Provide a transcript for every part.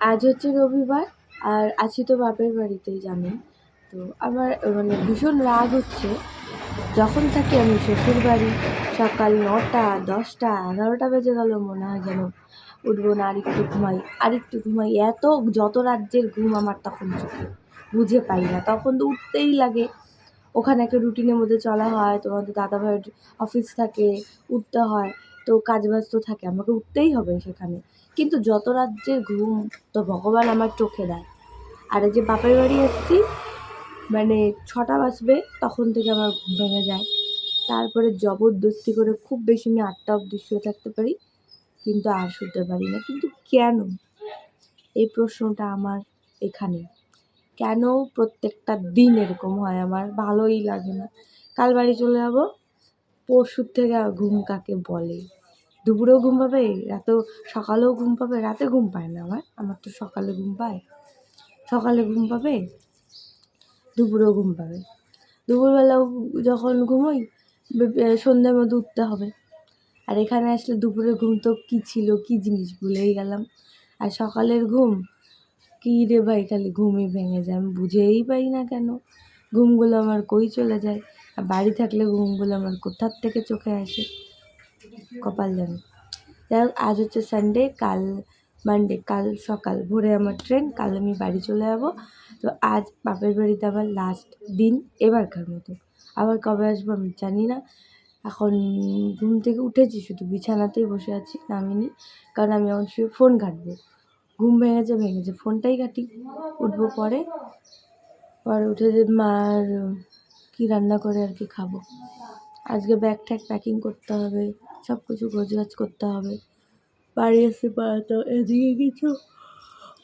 আজ হচ্ছে রবিবার, আর আছি তো বাপের বাড়িতেই, জানেন। তো আমার মানে ভীষণ রাগ হচ্ছে যখন থাকি আমি শ্বশুর বাড়ি সকাল নটা, দশটা, এগারোটা বেজে গেল, মনে হয় যেন উঠবো না, আরেকটু ঘুমাই আরেকটু ঘুমাই, এত যত রাজ্যের ঘুম আমার তখন চোখে বুঝে পাই না। তখন তো উঠতেই লাগে। ওখানে একটা রুটিনের মধ্যে চলা হয়, তোমাদের দাদাভাইয়ের অফিস থাকে, উঠতে হয়। তো কাজ বাজ তো থাকে, আমাকে উঠতেই হবে সেখানে। কিন্তু যত রাজ্যের ঘুম, তো ভগবান আমার চোখে দেয়। আর এই যে বাপের বাড়ি এসেছি মানে ছটা বাজবে, তখন থেকে আমার ঘুম ভেঙে যায়। তারপরে জবরদস্তি করে খুব বেশি আমি আটটা অব্দি শুয়ে থাকতে পারি, কিন্তু আর শুতে পারি না। কিন্তু কেন? এই প্রশ্নটা আমার এখানে। কেন প্রত্যেকটা দিন এরকম হয় আমার? ভালোই লাগে না। কাল বাড়ি চলে যাব, পরশুর থেকে ঘুম কাকে বলে? দুপুরেও ঘুম পাবে, রাতেও, সকালেও ঘুম পাবে, রাতে ঘুম পায় না আমার আমার তো সকালে ঘুম পায়। সকালে ঘুম পাবে, দুপুরেও ঘুম পাবে। দুপুরবেলাও যখন ঘুমোই সন্ধ্যার মধ্যে উঠতে হবে। আর এখানে আসলে দুপুরের ঘুম তো কী ছিল, কী জিনিস ভুলেই গেলাম। আর সকালের ঘুম, কী রে ভাই, খালি ঘুমই ভেঙে যায়, আমি বুঝেই পাই না কেন? ঘুমগুলো আমার কই চলে যায়? আর বাড়ি থাকলে ঘুমগুলো আমার কোথার থেকে চোখে আসে? কপাল জানে যাই হোক, আজ হচ্ছে সানডে কাল মানডে কাল সকাল। ভোরে আমার ট্রেন কাল আমি বাড়ি চলে যাব। তো আজ বাপের বাড়িতে আমার লাস্ট দিন এবারকার মতো। আবার কবে আসব আমি জানি না। এখন ঘুম থেকে উঠেছি, শুধু বিছানাতেই বসে আছি, নামিনি। কারণ আমি এখন শুয়ে ফোন ঘাঁটবো। ঘুম ভেঙেছে ভেঙেছে ফোনটাই ঘাঁটি। উঠবো পরে। পরে উঠে যে মার, কী রান্না করে আর কি খাব। আজকে ব্যাগ ট্যাগ প্যাকিং করতে হবে। সব কিছু গোছগাছ করতে হবে। বাড়ি এসে পাড়াতে এদিকে কিছু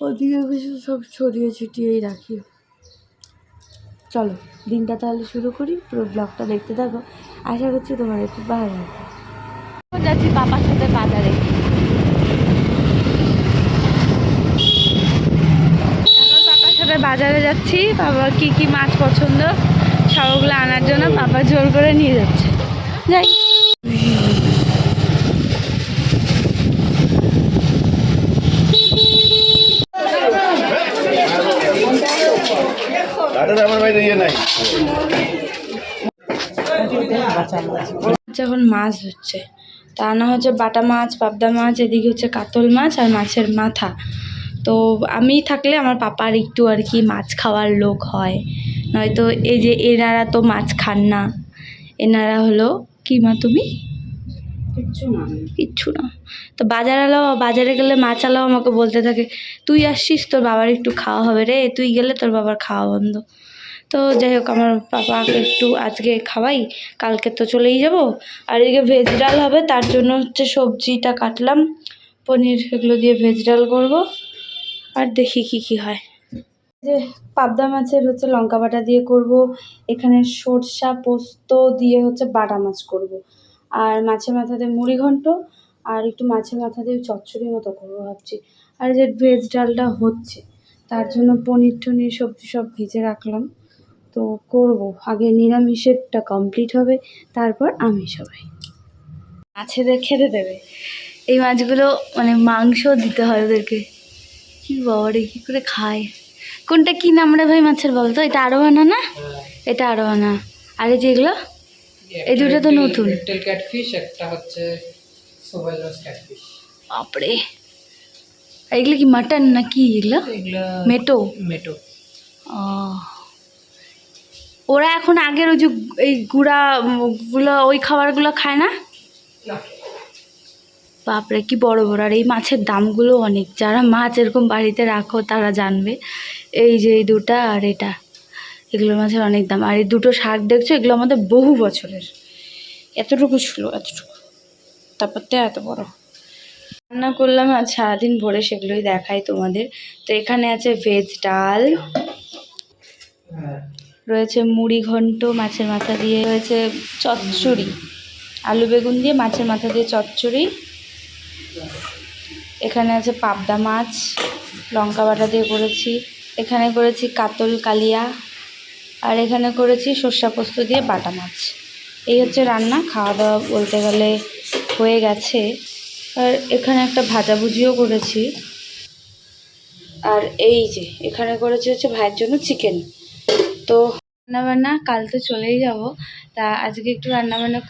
ওদিকে কিছু সব ছড়িয়ে ছিটিয়েই রাখি। চলো দিনটা তাহলে শুরু করি। পুরো ব্লগটা দেখতে থাকো। আশা করছি তোমাদের খুব ভালো লাগবে। যাচ্ছি পাপার সাথে বাজারে। পাপার সাথে বাজারে যাচ্ছি। বাবার কি কি মাছ পছন্দ সবগুলো আনার জন্য পাপা জোর করে নিয়ে যাচ্ছে। যাই। তাদের আমার বাড়িতে ইয়ে নাই। এখন মাছ হচ্ছে। তা না হচ্ছে বাটা মাছ, পাবদা মাছ, এদিকে হচ্ছে কাতল মাছ আর মাছের মাথা। তো আমি থাকলে আমার পাপার একটু আর কি মাছ খাওয়ার লোক হয়। নয়তো এই যে এনারা তো মাছ খান না। এনারা হলো কি মা তুমি? কিচ্ছু না। তো বাজারালাও, বাজারে গেলে মাছালাও আমাকে বলতে থাকে, তুই আসছিস, তোর বাবার একটু খাওয়া হবে রে, তুই গেলে তোর বাবার খাওয়া বন্ধ। তো যাই হোক, আমার পাপাকে একটু আজকে খাওয়াই, কালকে তো চলেই যাব। আর এদিকে ভেজ ডাল হবে, তার জন্য হচ্ছে সবজিটা কাটলাম, পনির এগুলো দিয়ে ভেজ ডাল করব, আর দেখি কি কি হয়। যে পাবদা মাছের হচ্ছে লঙ্কা বাটা দিয়ে করব, এখানে সরষা পোস্ত দিয়ে হচ্ছে বাটা মাছ করব। আর মাছের মাথা দিয়ে মুড়ি ঘন্ট আর একটু মাছের মাথা দিয়ে চচ্চড়ি মতো করব ভাবছি। আর এই যে ভেজ ডালটা হচ্ছে তার জন্য পনির টনির সবজি সব ভেজে রাখলাম। তো করব। আগে নিরামিষেরটা কমপ্লিট হবে তারপর আমিষ হবে। মাছেদের খেতে দেবে। এই মাছগুলো মানে মাংস দিতে হয় ওদেরকে। কি বাবারে কী করে খায়? কোনটা কি নাম রে ভাই মাছের বলতো? এটা আরোহানা না? এটা আরোহানা। আর এই যেগুলো এই দুটো তো নতুন। রেপটেল ক্যাটফিশ একটা হচ্ছে সোবাইলাস ক্যাটফিশ বাপরে। এগুলো কি মাটন না কি এগুলো মেটো? মেটো। ওরা এখন আগের ওই যে এই গুঁড়া উম, গুলো ওই খাবারগুলো খায় না। বাপরে কি বড় বড়। আর এই মাছের দামগুলো অনেক। যারা মাছ এরকম বাড়িতে রাখো তারা জানবে। এই যে এই দুটা আর এটা। এগুলো মাছের অনেক দাম। আর এই দুটো শাক দেখছ, এগুলো আমাদের বহু বছরের। এতটুকু ছিল, এতটুকু। তারপর তো এত বড়। রান্না করলাম আজ সারাদিন ভরে সেগুলোই দেখাই তোমাদের। তো এখানে আছে ভেজ ডাল। রয়েছে মুড়ি ঘন্ট, মাছের মাথা দিয়ে রয়েছে চচ্চড়ি। আলু বেগুন দিয়ে মাছের মাথা দিয়ে চচ্চড়ি। এখানে আছে পাবদা মাছ, লঙ্কা বাটা দিয়ে করেছি। এখানে করেছি কাতল কালিয়া। আর এখানে করেছি সর্ষা পোস্ত দিয়ে বাটা মাছ। এই হচ্ছে রান্না খাওয়া দাওয়া বলতে গেলে হয়ে গেছে। আর এখানে একটা ভাজাভুজিও করেছি। আর এই যে, এখানে করেছি হচ্ছে ভাইয়ের জন্য চিকেন। তো রান্নাবান্না কাল তো চলেই যাব। তা আজকে একটু রান্নাবান্না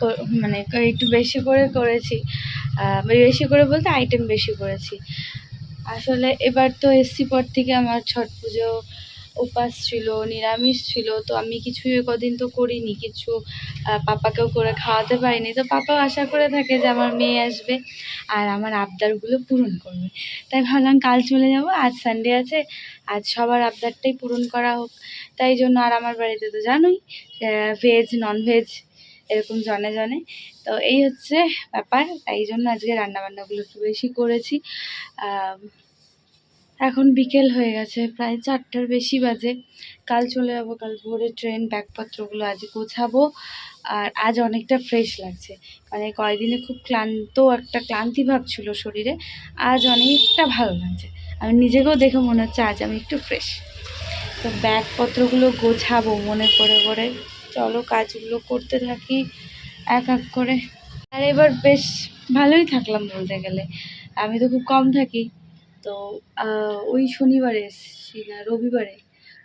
মানে একটু বেশি করে করেছি। বেশি করে বলতে আইটেম বেশি করেছি। আসলে এবার তো এসছি পর থেকে আমার ছট পুজো উপাস ছিল, নিরামিষ ছিল, তো আমি কিছুই কদিন তো করিনি, কিছু পাপাকেও করে খাওয়াতে পারিনি। তো পাপাও আশা করে থাকে যে আমার মেয়ে আসবে আর আমার আবদারগুলো পূরণ করবে। তাই ভাবলাম কাল চলে যাব, আজ সানডে আছে, আজ সবার আবদারটাই পূরণ করা হোক। তাই জন্য আর আমার বাড়িতে তো জানোই ভেজ নন ভেজ এরকম জনে জনে। তো এই হচ্ছে ব্যাপার, তাই জন্য আজকে রান্নাবান্নাগুলো একটু বেশি করেছি। এখন বিকেল হয়ে গেছে, প্রায় চারটার বেশি বাজে। কাল চলে যাব, কাল ভোরে ট্রেন, ব্যাগপত্রগুলো আজ গোছাবো। আর আজ অনেকটা ফ্রেশ লাগছে। মানে কয়েকদিনে খুব ক্লান্ত, একটা ক্লান্তি ভাব ছিল শরীরে। আজ অনেকটা ভালো লাগছে। আমি নিজেকেও দেখে মনে হচ্ছে আজ আমি একটু ফ্রেশ তো ব্যাগপত্রগুলো গোছাবো মনে করে করে চলো কাজগুলো করতে থাকি এক এক করে। আর এবার বেশ ভালোই থাকলাম বলতে গেলে। আমি তো খুব কম থাকি। তো ওই শনিবারে এসেছি না, রবিবারে।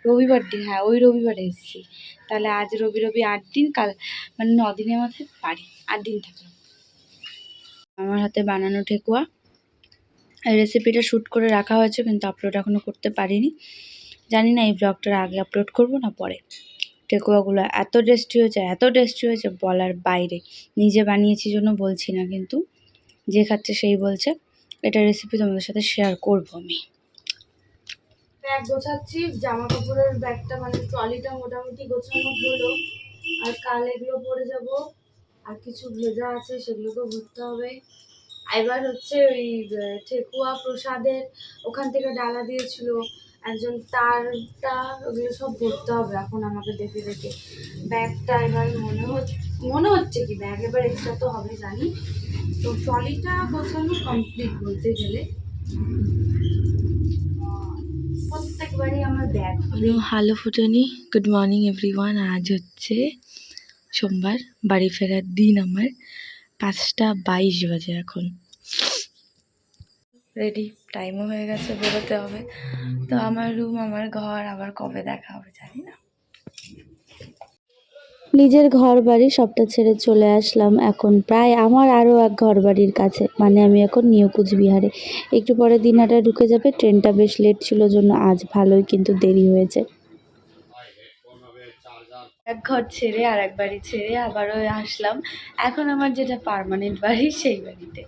রবিবার দিন হ্যাঁ ওই রবিবারে এসেছি। তাহলে আজ রবি রবি আট দিন, কাল মানে ন দিনের মাথায় বাড়ি, আট দিন থাকলাম। আমার হাতে বানানো ঠেকুয়া। রেসিপিটা শ্যুট করে রাখা হয়েছে, কিন্তু আপলোড এখনও করতে পারিনি। জানি না এই ব্লগটার আগে আপলোড করব না পরে। ঠেকুয়াগুলো এত টেস্টি হয়েছে, এত টেস্টি হয়েছে বলার বাইরে। নিজে বানিয়েছি জন্য বলছি না, কিন্তু যে খাচ্ছে সেই বলছে। এটা রেসিপি তোমাদের সাথে শেয়ার করব আমি। ব্যাগ গোছাচ্ছি জামা কাপড়ের ব্যাগটা মানে ট্রলিটা মোটামুটি গোছানো হলো। আর কাল এগুলো পরে যাব। আর কিছু ভেজা আছে সেগুলোকে ঘুরতে হবে। এবার হচ্ছে ওই ঠেকুয়া প্রসাদের ওখান থেকে ডালা দিয়েছিল। একজন তারটা ওগুলো সব ভরতে হবে এখন আমাকে দেখে দেখে। ব্যাগটা এবার মনে হচ্ছে মনে হচ্ছে কি ব্যাগ এবার এক্সট্রা তো হবে জানি। তো ট্রলিটা গোছানো কমপ্লিট বলতে গেলে। প্রত্যেকবারই আমার ব্যাগ হ্যালো ফুটনি গুড মর্নিং এভরিওয়ান আজ হচ্ছে সোমবার, বাড়ি ফেরার দিন আমার। পাঁচটা বাইশ বাজে এখন। রেডি টাইমও হয়ে গেছে, বেরোতে হবে। তো আমার রুম আমার ঘর, আবার কবে দেখা হবে জানি না। নিজের ঘর বাড়ি সবটা ছেড়ে চলে আসলাম এখন। প্রায় আমার আরও এক ঘর বাড়ির কাছে মানে আমি এখন নিউ কুচবিহারে। একটু পরে দিনহাটায় ঢুকে যাবে ট্রেনটা বেশ লেট ছিল জন্য আজ ভালোই কিন্তু দেরি হয়েছে। এক ঘর ছেড়ে আর এক বাড়ি ছেড়ে আবারও আসলাম। এখন আমার যেটা পার্মানেন্ট বাড়ি, সেই বাড়িতে।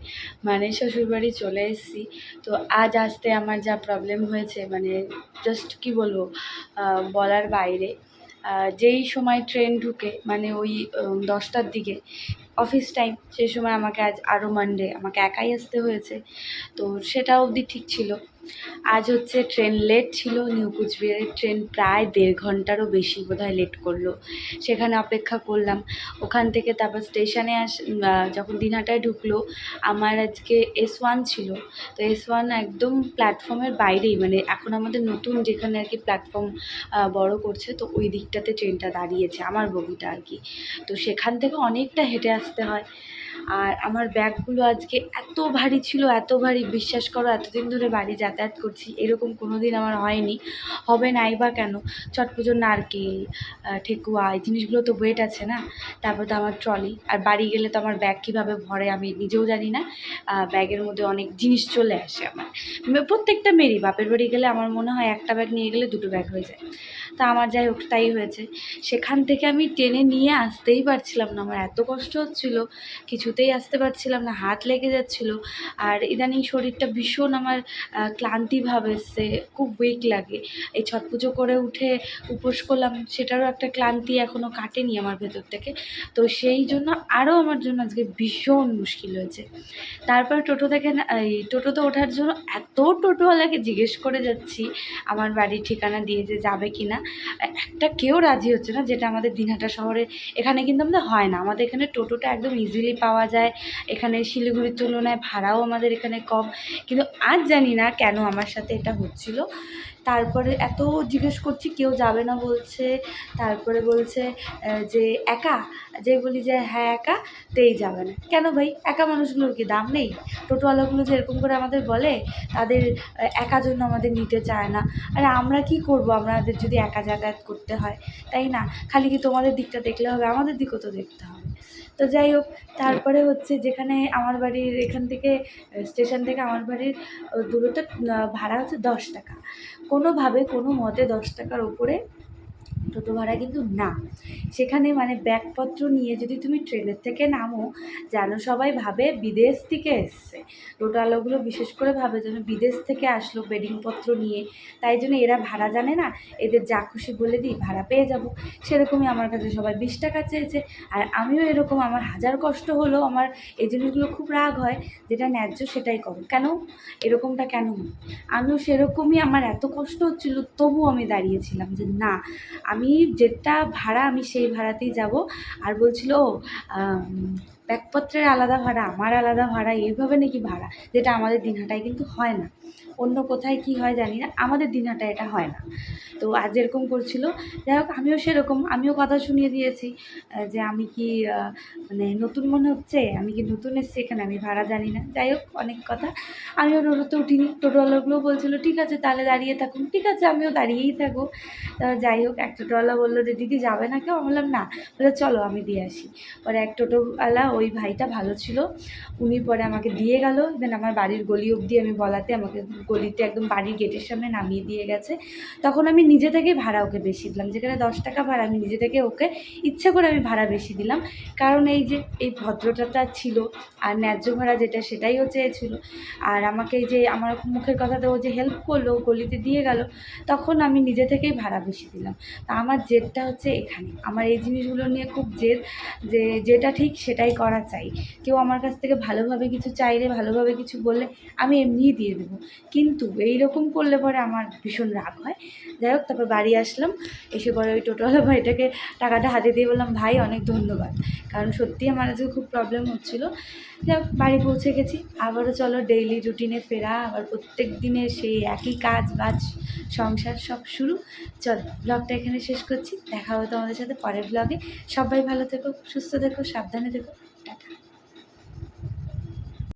মানে শ্বশুর বাড়ি চলে এসেছি। তো আজ আসতে আমার যা প্রবলেম হয়েছে মানে জাস্ট কি বলব বলার বাইরে। যেই সময় ট্রেন ঢুকে মানে ওই দশটার দিকে অফিস টাইম সেই সময় আমাকে আজ আরও মানডে আমাকে একাই আসতে হয়েছে। তো সেটা অবধি ঠিক ছিল। আজ হচ্ছে ট্রেন লেট ছিল, নিউ কুচবিহারের ট্রেন প্রায় দেড় ঘন্টারও বেশি বোধহয় লেট করল। সেখানে অপেক্ষা করলাম। ওখান থেকে তারপর স্টেশনে আস যখন দিনহাটায় ঢুকলো, আমার আজকে এস ওয়ান ছিল। তো এস ওয়ান একদম প্ল্যাটফর্মের বাইরেই মানে এখন আমাদের নতুন যেখানে আর কি প্ল্যাটফর্ম বড় করছে, তো ওই দিকটাতে ট্রেনটা দাঁড়িয়েছে, আমার বগিটা আর কি। তো সেখান থেকে অনেকটা হেঁটে আসতে হয়। আর আমার ব্যাগগুলো আজকে এত ভারী ছিল, এত ভারী, বিশ্বাস করো, এতদিন ধরে বাড়ি যাতায়াত করছি, এরকম কোনো দিন আমার হয়নি। হবে নাই বা কেন? ছট পুজোর নারকেল ঠেকুয়া, এই জিনিসগুলো তো ওয়েট আছে না? তারপর তো আমার ট্রলি আর বাড়ি গেলে তো আমার ব্যাগ কীভাবে ভরে আমি নিজেও জানি না। ব্যাগের মধ্যে অনেক জিনিস চলে আসে আমার। প্রত্যেকটা মেয়েরই, বাপের বাড়ি গেলে আমার মনে হয় একটা ব্যাগ নিয়ে গেলে দুটো ব্যাগ হয়ে যায়। তা আমার যাই হোক, তাই হয়েছে। সেখান থেকে আমি টেনে নিয়ে আসতেই পারছিলাম না, আমার এত কষ্ট হচ্ছিল কিছুতেই আসতে পারছিলাম না হাত লেগে যাচ্ছিল। আর ইদানিং শরীরটা ভীষণ আমার আহ, ক্লান্তি ভাব এসছে খুব উইক লাগে। এই ছট পুজো করে উঠে উপোস করলাম সেটারও একটা ক্লান্তি এখনও কাটেনি আমার ভেতর থেকে। তো সেই জন্য আরও আমার জন্য আজকে ভীষণ মুশকিল হয়েছে। তারপর টোটো থেকে এই টোটোতে ওঠার জন্য এত টোটোওয়ালাকে জিজ্ঞেস করে যাচ্ছি আমার বাড়ির ঠিকানা দিয়ে যে যাবে কি না। একটা কেউ রাজি হচ্ছে না যেটা আমাদের দিনহাটা শহরে এখানে কিন্তু আমাদের হয় না। আমাদের এখানে টোটোটা একদম ইজিলি পাওয়া পাওয়া যায়। এখানে শিলিগুড়ির তুলনায় ভাড়াও আমাদের এখানে কম। কিন্তু আজ জানি না কেন আমার সাথে এটা হচ্ছিল। তারপরে এত জিজ্ঞেস করছি, কেউ যাবে না বলছে। তারপরে বলছে যে একা? যে বলি যে হ্যাঁ একা? তেই যাবে না। কেন ভাই? একা মানুষগুলোর কি দাম নেই? টোটোওয়ালাগুলো যে এরকম করে আমাদের বলে, তাদের একা জন্য আমাদের নিতে চায় না। আর আমরা কি করব? আমাদের যদি একা যাতায়াত করতে হয়। তাই না? খালি কি তোমাদের দিকটা দেখলে হবে? আমাদের দিকও তো দেখতে হবে। তো যাই হোক, তারপরে হচ্ছে যেখানে আমার বাড়ির, এখান থেকে স্টেশন থেকে আমার বাড়ির দূরত্ব ভাড়া হচ্ছে দশ টাকা। কোনোভাবে, কোনো মতে দশ টাকার ওপরে টোটো ভাড়া কিন্তু না। সেখানে মানে ব্যাগপত্র নিয়ে যদি তুমি ট্রেনের থেকে নামো, যেন সবাই ভাবে বিদেশ থেকে এসছে। টোটোওয়ালাগুলো বিশেষ করে ভাবে যেন বিদেশ থেকে আসলো বেডিংপত্র নিয়ে। তাই জন্য এরা ভাড়া জানে না, এদের যা খুশি বলে দিই, ভাড়া পেয়ে যাব। সেরকমই আমার কাছে সবাই বিশ টাকা চেয়েছে। আর আমিও এরকম, আমার হাজার কষ্ট হলো, আমার এই জিনিসগুলো খুব রাগ হয়, যেটা ন্যায্য সেটাই করো কেন? এরকমটা কেন? আমিও সেরকমই, আমার এত কষ্ট হচ্ছিল, তবুও আমি দাঁড়িয়েছিলাম যে না আমি যেটা ভাড়া, আমি সেই ভাড়াতেই যাব। আর বলছিল ব্যাগপত্রের আলাদা ভাড়া, আমার আলাদা ভাড়া, এইভাবে নাকি ভাড়া, যেটা আমাদের দিনহাটায় কিন্তু হয় না। অন্য কোথায় কি হয় জানি না। আমাদের দিনাটা এটা হয় না। তো আজ এরকম করছিল, যাই হোক, আমিও সেরকম, আমিও কথা শুনিয়ে দিয়েছি যে আমি কি মানে নতুন মনে হচ্ছে? আমি কি নতুন এসেছি এখানে? আমি ভাড়া জানি না। যাই হোক, অনেক কথা। আমিও টোটোতে উঠিনি। টোটোওয়ালাগুলো বলছিলো, ঠিক আছে, তাহলে দাঁড়িয়ে থাকুন। ঠিক আছে, আমিও দাঁড়িয়েই থাকব। তা যাই হোক এক টোটোওয়ালা বলল যে, দিদি যাবে না কেউ? আমি বললাম, না। বলে চলো, আমি দিয়ে আসি। পরে এক টোটোওয়ালা ওই ভাইটা ভালো ছিল। উনি পরে আমাকে দিয়ে গেল। ইভেন আমার বাড়ির গলি অবধি আমি বলাতে আমাকে গলিতে একদম বাড়ির গেটের সামনে নামিয়ে দিয়ে গেছে। তখন আমি নিজে থেকেই ভাড়া ওকে বেশি দিলাম। যেখানে দশ টাকা ভাড়া, আমি নিজে থেকে ওকে ইচ্ছে করে আমি ভাড়া বেশি দিলাম। কারণ এই যে, এই ভদ্রতাটা ছিল আর ন্যায্য ভাড়া যেটা, সেটাই ও চেয়েছিল। আর আমাকে যে, আমার মুখের কথাতে ও যে হেল্প করল গলিতে দিয়ে গেল, তখন আমি নিজে থেকেই ভাড়া বেশি দিলাম। তা আমার জেদটা হচ্ছে এখানে। আমার এই জিনিসগুলো নিয়ে খুব জেদ যে, যেটা ঠিক সেটাই করা চাই। কেউ আমার কাছ থেকে ভালোভাবে কিছু চাইলে, ভালোভাবে কিছু বললে আমি এমনিই দিয়ে দেবো। কিন্তু এই রকম করলে পরে আমার ভীষণ রাগ হয়। যাই হোক, তারপর বাড়ি আসলাম। এসে পরে ওই টোটোওয়ালা ভাইটাকে টাকাটা হাতে দিয়ে বললাম, ভাই, অনেক ধন্যবাদ। কারণ সত্যিই আমার আজকে খুব প্রবলেম হচ্ছিল। যাই হোক, বাড়ি পৌঁছে গেছি। আবারও চলো ডেইলি রুটিনে ফেরা। আবার প্রত্যেক দিনের সেই একই কাজ বাজ, সংসার সব শুরু। চলো ব্লগটা এখানে শেষ করছি। দেখা হবে তোমাদের সাথে পরের ব্লগে সবাই ভালো থেকো, সুস্থ থেকো, সাবধানে থেকো। টাটা।